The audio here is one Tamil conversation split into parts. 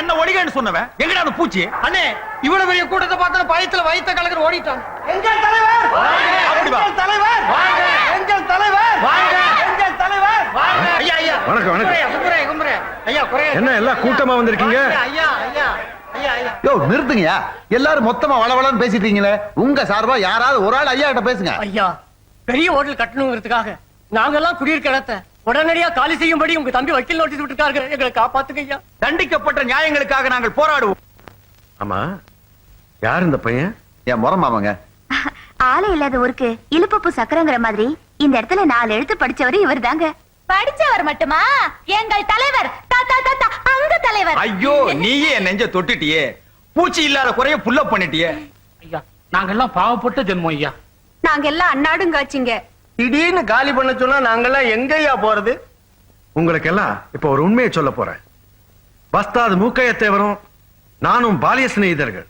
என்ன ஒழிகன்னு சொன்னவன்? எங்கடா அந்த பூச்சி? அண்ணே இவ்வளவு பெரிய கூட்டத்தை பார்த்தா பயத்துல வயித்த கலக்கர் ஓடிட்டான். எங்கள் தலைவர். எங்கள் தலைவர்! வாங்க. எங்கள் தலைவர்! வாங்க. எங்கள் தலைவர்! ஐயா ஐயா. வணக்கம், வணக்கம். குறையா, குறையா. ஐயா குறையா. என்ன எல்லாம் கூட்டமா வந்திருக்கீங்க? ஐயா ஐயா. ஐயா ஐயா. யோ நிறுத்துங்கயா எல்லாரும் மொத்தமா வளவளன்னு பேசிட்டீங்களே. உங்க சார்பா யாராவது ஒரு ஆள் ஐயா கிட்ட பேசுங்க. ஐயா பெரிய ஹோட்டல் கட்டணுங்கிறதுக்காக நாங்கெல்லாம் குடியிருக்க இடத்த உடனடியா காலி செய்யும்படி உங்க தம்பி வக்கீல் நோட்டீஸ் விட்டுருக்காரு. எங்களை காப்பாத்துங்க ஐயா. தண்டிக்கப்பட்ட நியாயங்களுக்காக நாங்கள் போராடுவோம். ஆமா. யார் இந்த பையன்? என் முறை மாமாங்க. ஆளே இல்லாத ஊருக்கு இழுப்பப்பு சக்கரங்கிற மாதிரி இந்த இடத்துல நாலு எழுத்து படிச்சவரு இவர் தாங்க படிச்சவர் மட்டுமா? எங்கள் தலைவர். தாத்தா தாத்தா அங்க தலைவர். ஐயோ நீயே என் நெஞ்ச தொட்டுட்டியே. பூச்சி இல்லாத குறைய புல்ல பண்ணிட்டியே. ஐயா நாங்கெல்லாம் பாவப்பட்ட ஜென்மம் ஐயா. நாங்க எல்லாம் அண்ணாடுங்காச்சிங்க திடீர்னு காலி பண்ண சொன்னா நாங்கெல்லாம் எங்கய்யா போறது? உங்களுக்கு எல்லாம் இப்ப ஒரு உண்மையை சொல்ல போறேன். பஸ்தாது மூக்கையத்தேவரும் நானும் பாலிய சிநேகிதர்கள்.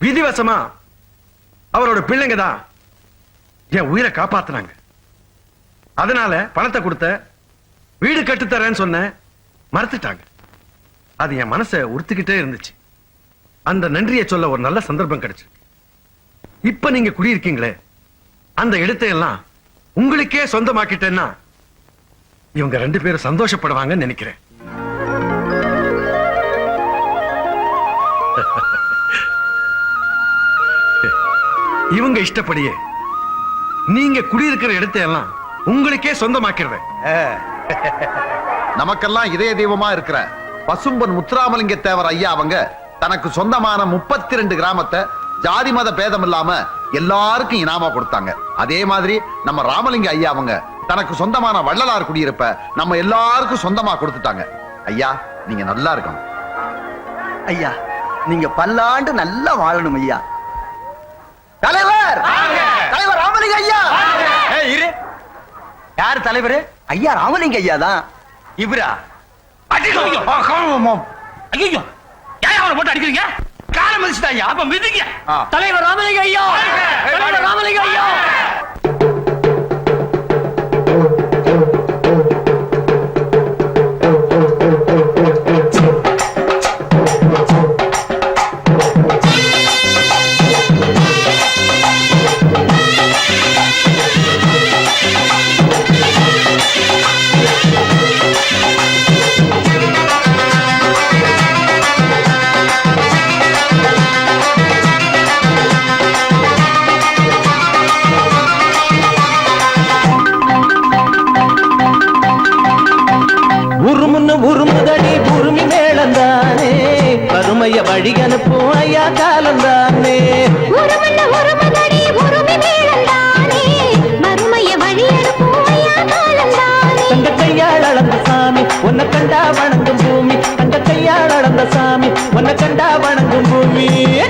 விதிவசமா அவரோட பிள்ளைங்க தான் என் உயிரை காப்பாத்துனாங்க. அதனால பணத்தை கொடுத்த வீடு கட்டுத்தரேன்னு சொன்ன மறுத்துட்டாங்க. அது என் மனசை உறுத்துக்கிட்டே இருந்துச்சு. அந்த நன்றியை சொல்ல ஒரு நல்ல சந்தர்ப்பம் கிடைச்சிருக்கு. இப்ப நீங்க குடியிருக்கீங்களே அந்த இடத்தை எல்லாம் உங்களுக்கே சொந்தமாக்கிட்டேன்னா இவங்க ரெண்டு பேரும் சந்தோஷப்படுவாங்கன்னு நினைக்கிறேன். இவங்க இஷ்டப்படியே நீங்க குடியிருக்கிற இடத்தை எல்லாம் உங்களுக்கே சொந்தமாக்கிடுவேன். நமக்கெல்லாம் இதய தெய்வமா இருக்கிற பசும்பன் முத்துராமலிங்க தேவர் ஐயா அவங்க தனக்கு சொந்தமான முப்பத்தி ரெண்டு கிராமத்தை ஜாதி மத பேதம் இல்லாம எல்லாருக்கும் இனாமா கொடுத்தாங்க. அதே மாதிரி நம்ம ராமலிங்க ஐயா அவங்க தனக்கு சொந்தமான வள்ளலார் குடியிருப்ப நம்ம எல்லாருக்கும் சொந்தமா கொடுத்துட்டாங்க. ஐயா நீங்க நல்லா இருக்கணும். ஐயா நீங்க பல்லாண்டு நல்லா வாழணும் ஐயா. தலைவர்! தலைவர் ராமலிங்க ஐயா! ஏய், இரு. யார் தலைவர்? ஐயா ராமலிங்க ஐயா தான். இவரா? ஐயோ போட்டு அடிக்கிறீங்க? கால மதிச்சுட்டாயா அப்ப மிதிங்க. தலைவர் ராமலிங்க ஐயா தலைவர் ராமலிங்க ஐயா வணங்கும்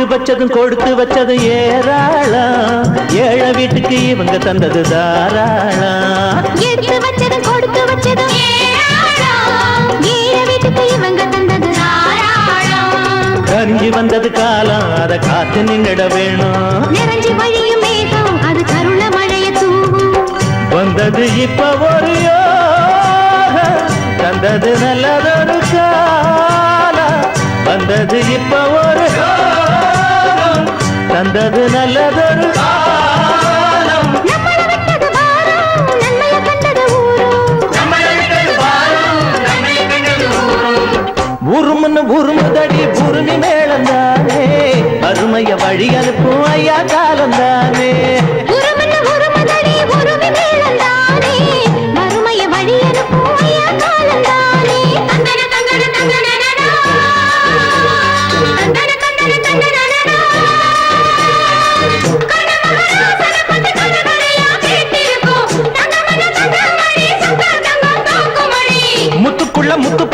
பூமி எடுத்து வச்சதும் கொடுத்து வச்சதும் ஏராளம். ஏழை வீட்டுக்கு இவங்க தந்தது தாராளம். எடுத்து வச்சதும் கொடுத்து வச்சதும் கரிஞ்சு வந்தது காலம் அதை காத்து நின்னுட வேணும். நிறைஞ்சு வழியும் மேகம் அது கருண மழைய தூவும். வந்தது இப்ப ஒரு தந்தது நல்லதொரு காலம். வந்தது இப்ப தந்தது நல்லதொரு உருமுன்னு உருமுதடி உருமி மேளந்தானே. அருமைய வழி அனுப்பும் ஐயா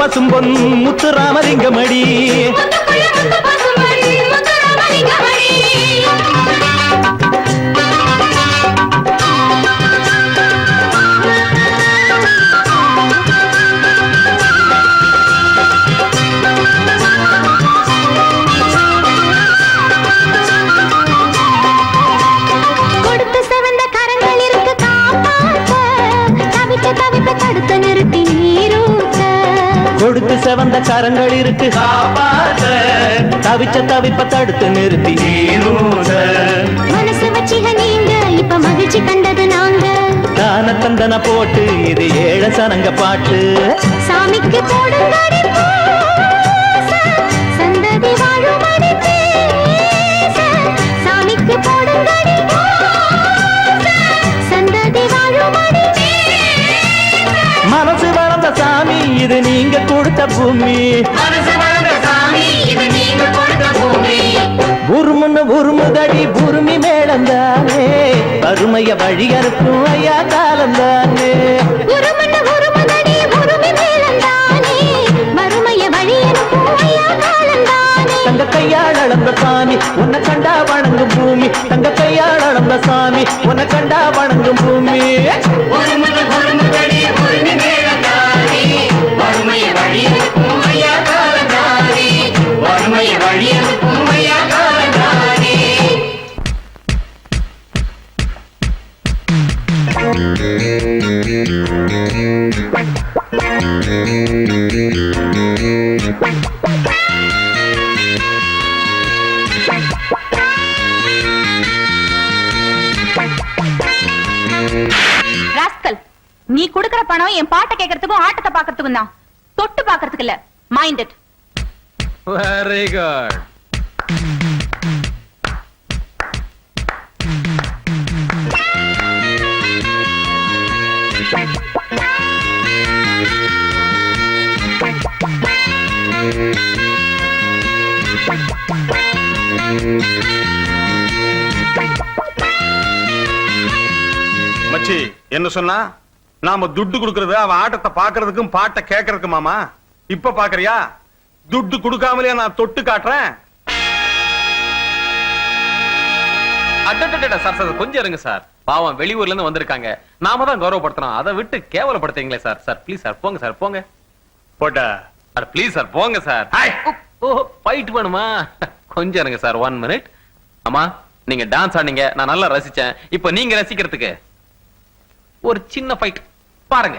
பாசும் பொன் முத்துராமலிங்கமடி. கொடுத்து கரங்கள் இருக்கு தடுத்து. செவந்த கரங்கள் இருக்கு. தவிச்ச தவிப்ப தடுத்து நிறுத்தி. மனசு வச்சிக நீங்க இப்ப மகிழ்ச்சி கண்டது நாங்க. தான தந்தன போட்டு இது ஏழ சனங்க பாட்டு. சாமிக்கு போடுங்கடி இது நீங்க கொடுத்த பூமி. உருமுன்னு உருமுதடி பூமி மேளந்தானே வறுமைய வழி அனுப்பும் ஐயா உருமி ஐயா காலந்தானே. தங்க கையால் அளந்த சாமி உன்னை கண்டா வணங்கும் பூமி. தங்க கையால் அளந்த சாமி உன்னை கண்டா வணங்கும் பூமி. ராஸ்கல் பாக்குறதுக்கும் தான் தொட்டு பாக்குறதுக்கு இல்ல மைண்ட் இட் வெரி குட் மச்சி என்ன சொன்னா? நாம துட்டு கொடுக்கறது அவன் ஆட்டத்தை பாக்குறதுக்கும் பாட்டை கேட்கறதுக்கு மாமா. இப்ப பாக்குறியா துட்டு கொடுக்காமலே நான் தொட்டு காட்டுறேன். அடடடட சார் சார் கொஞ்சம் இருங்க சார். பாவம் வெளியூர்ல இருந்து வந்திருக்காங்க. நாம தான் கௌரவப்படுத்தணும். அதை விட்டு கேவலப்படுத்துறீங்களே சார். சார் ப்ளீஸ் சார் போங்க சார் போங்க. போட்ட? அட ப்ளீஸ் சார் போங்க சார். ஓ ஃபைட் வேணுமா? கொஞ்சம் இருங்க சார் ஒன் மினிட் அம்மா நீங்க டான்ஸ் ஆனீங்க நான் நல்லா ரசிச்சேன். இப்போ நீங்க ரசிக்கிறதுக்கு. ஒரு சின்ன ஃபைட் பாருங்க.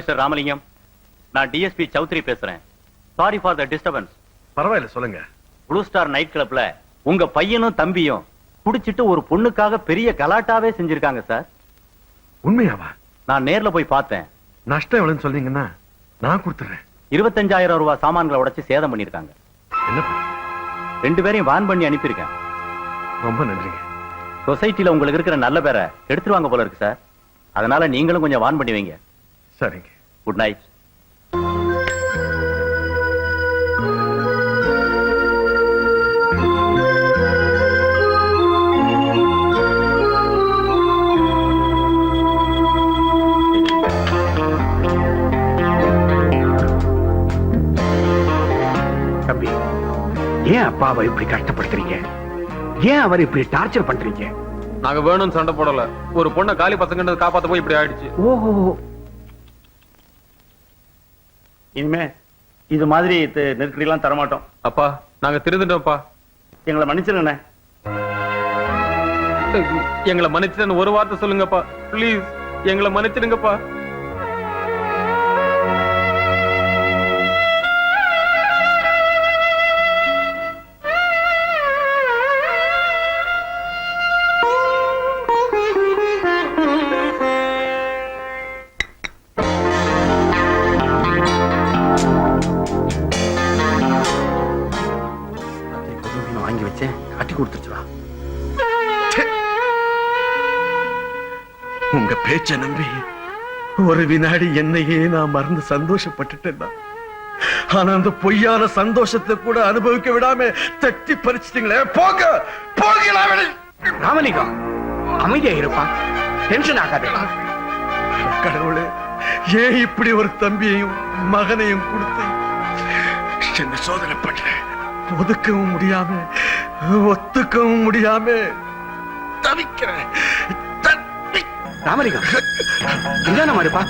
மிஸ்டர் ராமலிங்கம் நான் டிஎஸ்பி சௌத்ரி பேசுறேன். சாரி ஃபார் த டிஸ்டர்பன்ஸ் பரவாயில்ல சொல்லுங்க. ப்ளூ ஸ்டார் நைட் கிளப்ல உங்க பையனும் தம்பியும் குடிச்சிட்டு ஒரு பொண்ணுக்காக பெரிய கலாட்டாவே செஞ்சிருக்காங்க சார் உண்மையாவா? நான் நேர்ல போய் பார்த்தேன். நஷ்டம் எவ்வளவுன்னு சொன்னீங்கன்னா நான் கொடுத்துறேன். இருபத்தஞ்சாயிரம் ரூபாய் சாமான்களை உடைச்சு சேதம் பண்ணிருக்காங்க என்ன? ரெண்டு பேரையும் வான் பண்ணி அனுப்பியிருக்கேன். ரொம்ப நன்றிங்க. சொசைட்டில உங்களுக்கு இருக்கிற நல்ல பேரை எடுத்துருவாங்க போல இருக்கு சார் அதனால நீங்களும் கொஞ்சம் வான் பண்ணி வைங்க. சரிங்க. குட் நைட் தம்பி ஏன் அப்பாவை இப்படி கஷ்டப்படுத்துறீங்க? ஏன் அவர் இப்படி டார்ச்சர் பண்றீங்க? நாங்க வேணும்னு சண்டை போடல. ஒரு பொண்ணை காலி பசங்க காப்பாத்த போய் இப்படி ஆயிடுச்சு. ஓஹோ. இனிமே இது மாதிரி நெருக்கடி எல்லாம் தரமாட்டோம். அப்பா நாங்க திருந்துட்டோம்ப்பா. எங்களை மன்னிச்சிருங்கண்ணே. எங்களை மன்னிச்சிட்டேன்னு ஒரு வார்த்தை சொல்லுங்கப்பா. ப்ளீஸ் எங்களை மன்னிச்சிடுங்கப்பா. பேச்ச நம்பி ஒரு வினாடி என்னையே நான் மறந்து சந்தோஷப்பட்டுட்டேன். ஆனா அந்த பொய்யான சந்தோஷத்தை கூட அனுபவிக்க விடாம தட்டி பறிச்சிட்டீங்களே. போங்க வெளிய. ராமலிங்கம் அமைதியா இருப்பா. டென்ஷன் ஆகாதே. கடவுளே ஏன் இப்படி ஒரு தம்பியையும் மகனையும் கொடுத்து? என்ன சோதனை பண்ற ஒதுக்கவும் முடியாம ஒத்துக்கவும் முடியாம தவிக்கிறேன். தவி- ராமலிங்கம். நிதானமா இருப்பா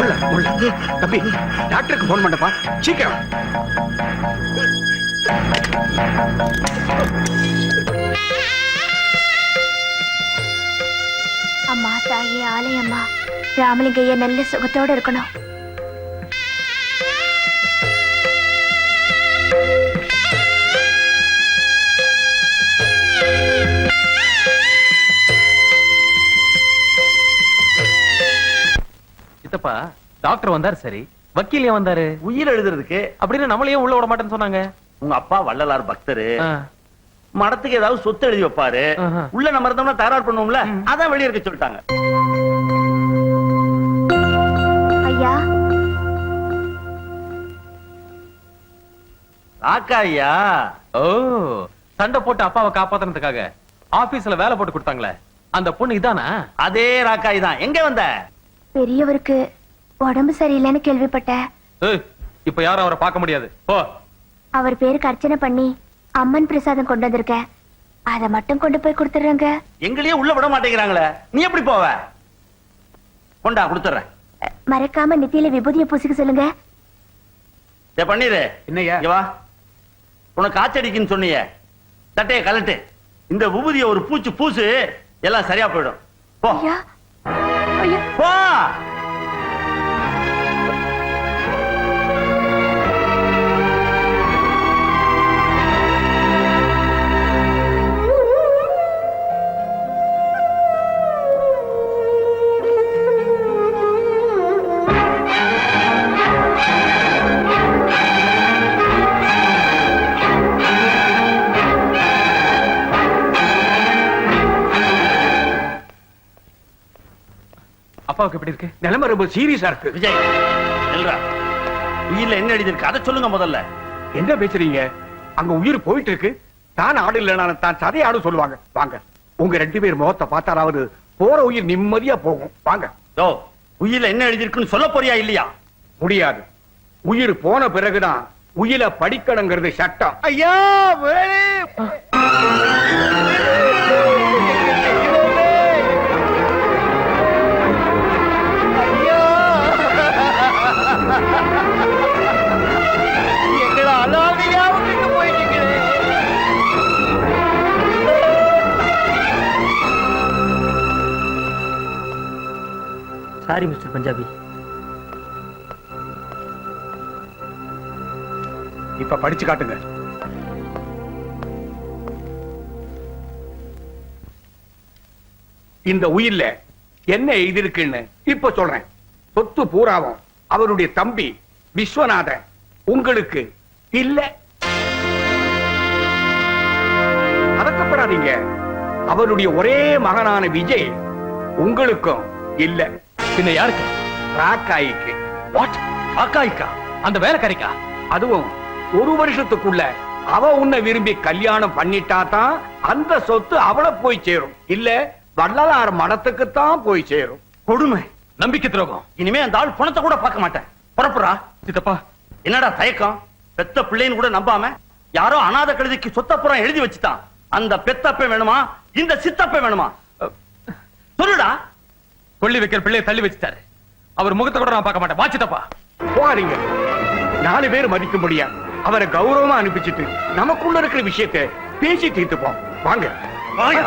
உள்ள உள்ள தம்பி டாக்டருக்கு போன் பண்ணப்பா சீக்கிரம். அம்மா தாயே ஆலயம்மா ராமலிங்கைய நல்ல சுகத்தோட இருக்கணும். சித்தப்பா டாக்டர் வந்தாரு சரி. வக்கீல் ஏன் வந்தாரு? உயிர் எழுதுறதுக்கு அப்படின்னு நம்மளையும் உள்ள விட மாட்டேன்னு சொன்னாங்க. உங்க அப்பா வள்ளலார் பக்தரு. மடத்துக்கு ஏதாவது சொத்து எழுதி வைப்பாரு. உள்ள நம்ம இருந்தோம்னா தகராறு பண்ணுவோம்ல? அதான் வெளியே இருக்க சொல்லிட்டாங்க. ஐயா. ராக்கா ஐயா. ஓ. சண்டை போட்டு அப்பாவை காப்பாத்துறதுக்காக ஆபீஸ்ல வேலை போட்டு கொடுத்தாங்களே. அந்த பொண்ணு இதானா? அதே ராக்காய் தான் எங்க வந்த? பெரியவருக்கு உடம்பு சரியில்லைன்னு கேள்விப்பட்டேன் இப்ப யாரும் அவரை பார்க்க முடியாது. போ. அவர் பேருக்கு அர்ச்சனை பண்ணி அம்மன் பிரசாதம் கொண்டு வந்திருக்கேன் அதை மட்டும் கொண்டு போய் கொடுத்துடுறேங்க. எங்களையே உள்ள விட மாட்டேங்கிறாங்களே. நீ எப்படி போவ? கொண்டா கொடுத்துறேன் மறக்காம நெத்தியில விபூதியை பூசிக்க சொல்லுங்க. என்னய்யா? இங்க வா. உனக்கு காய்ச்சடிக்குன்னு சொன்னியே. தட்டைய கலட்டு இந்த விபூதிய ஒரு பூச்சு பூசு எல்லாம் சரியா போயிடும். போ. ஐயா ஐயா அப்பாவுக்கு எப்படி இருக்கு? நிலைமை ரொம்ப சீரியஸா இருக்கு. விஜய் நில்றா. உயிர்ல என்ன எழுதிருக்கு அதை சொல்லுங்க முதல்ல. என்ன பேசுறீங்க? அங்க உயிர் போயிட்டு இருக்கு தான் ஆடு இல்லைனாலும் தான் சதை ஆடு சொல்லுவாங்க. வாங்க. உங்க ரெண்டு பேர் முகத்தை பார்த்தாலாவது போற உயிர் நிம்மதியா போகும். வாங்க. யோ உயிர்ல என்ன எழுதிருக்குன்னு சொல்ல போறியா இல்லையா? முடியாது. உயிர் போன பிறகுதான் உயிரை படிக்கணுங்கிறது சட்டம். ஐயா சாரி மிஸ்டர் பஞ்சாபி இப்ப படிச்சு காட்டுங்க. இந்த உயிர்ல என்ன எழுதியிருக்குன்னு இப்ப சொல்றேன். சொத்து பூராவும் அவருடைய தம்பி விஸ்வநாதன் உங்களுக்கு இல்ல. பதக்கப்படாதீங்க அவருடைய ஒரே மகனான விஜய் உங்களுக்கும் இல்ல. பின்ன யாருக்கு? ராக்காய்க்கு. வாட் அக்காய்க்கா அந்த வேலைக்காரிக்கா? அதுவும் ஒரு வருஷத்துக்குள்ள அவ உன்னை விரும்பி கல்யாணம் பண்ணிட்டா தான் அந்த சொத்து அவளை போய் சேரும். இல்ல வள்ளலார் மடத்துக்கு தான் போய் சேரும். கொடுமை. நம்பிக்கை துரோகம். இனிமே அந்த ஆள் பணத்தை கூட பார்க்க மாட்டேன். புறப்புறா சித்தப்பா. என்னடா தயக்கம்? பெத்த பிள்ளைன்னு கூட நம்பாம யாரோ அனாத கழுதைக்கு சொத்தப்புறம் எழுதி வச்சுட்டான். அந்த பெத்தப்ப வேணுமா? இந்த சித்தப்ப வேணுமா? சொல்லுடா. கொள்ளி வைக்கிற பிள்ளையை தள்ளி வச்சுட்டாரு. அவர் முகத்தை கூட நான் பார்க்க மாட்டேன். வா சித்தப்பா போகாதீங்க. நாலு பேர் மதிக்கும்படியா அவரை கௌரவமா அனுப்பிச்சிட்டு நமக்குள்ள இருக்கிற விஷயத்தை பேசி தீர்த்துப்போம். வாங்க. வாங்க.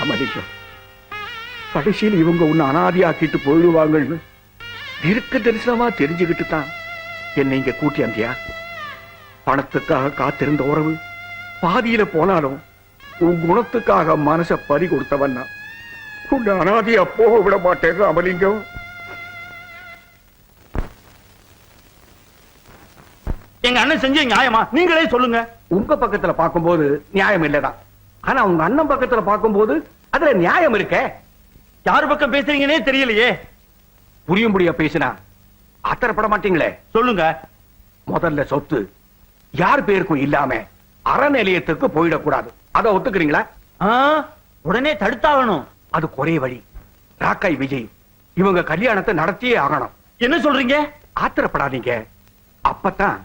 ராமலிங்கம் கடைசியில் இவங்க உன்னை அனாதியாக்கிட்டு போயிடுவாங்கன்னு இருக்க தரிசனமா தெரிஞ்சுக்கிட்டு தான் என்னை இங்க கூட்டி அந்தியா பணத்துக்காக காத்திருந்த உறவு பாதியில போனாலும் உன் குணத்துக்காக மனச பறி கொடுத்தவன். உன்னை அனாதியா போக விட மாட்டேன் ராமலிங்கம். எங்க அண்ணன் செஞ்ச நியாயமா? நீங்களே சொல்லுங்க. உங்க பக்கத்துல பார்க்கும்போது நியாயம் இல்லதான் ஆனா உங்க அண்ணன் பக்கத்துல பார்க்கும்போது அதுல நியாயம் இருக்கே. யார் பக்கம் பேசுறீங்கன்னே தெரியலையே. புரியும்படியா பேசினா ஆத்திரப்பட மாட்டீங்களே சொல்லுங்க. முதல்ல சொத்து யார் பேருக்கும் இல்லாம அறநிலையத்துக்கு போயிடக்கூடாது. அத ஒத்துக்கிறீங்களா? உடனே தடுத்தாகணும். அது ஒரே வழி. ராக்காய் விஜய் இவங்க கல்யாணத்தை நடத்தியே ஆகணும். என்ன சொல்றீங்க? ஆத்திரப்படாதீங்க. அப்பதான்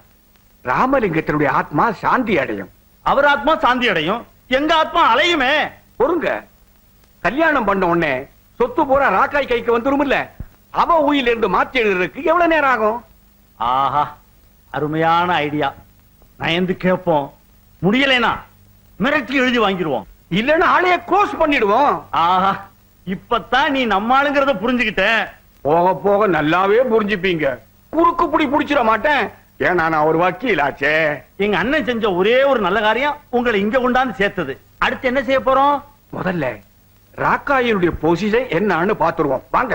ராமலிங்கத்தினுடைய ஆத்மா சாந்தி அடையும். அவர் ஆத்மா சாந்தி அடையும். எங்க ஆத்மா அலையுமே? பொறுங்க. கல்யாணம் பண்ண உடனே சொத்து பூரா ராக்காய் கைக்கு வந்துரும் இல்ல அவ உயில இருந்து மாத்தி எழுதுறதுக்கு எவ்வளவு நேரம் ஆகும்? ஆஹா அருமையான ஐடியா. நயந்து கேட்போம்? முடியலைனா மிரட்டி எழுதி வாங்கிடுவோம். இல்லன்னா ஆளைய க்ளோஸ் பண்ணிடுவோம். ஆஹா இப்பதான் நீ நம்மாளுங்கிறத புரிஞ்சுக்கிட்ட. போக போக நல்லாவே புரிஞ்சுப்பீங்க. குறுக்கு புடி புடிச்சிட மாட்டேன். ஏன்னா நான் ஒரு வக்கீலாச்சே? எங்க அண்ணன் செஞ்ச ஒரே ஒரு நல்ல காரியம் உங்களை இங்க கொண்டாந்து சேர்த்தது. அடுத்து என்ன செய்ய போறோம்? முதல்ல ராக்காயினுடைய பொசிஷன் என்னன்னு பாத்துருவோம் வாங்க.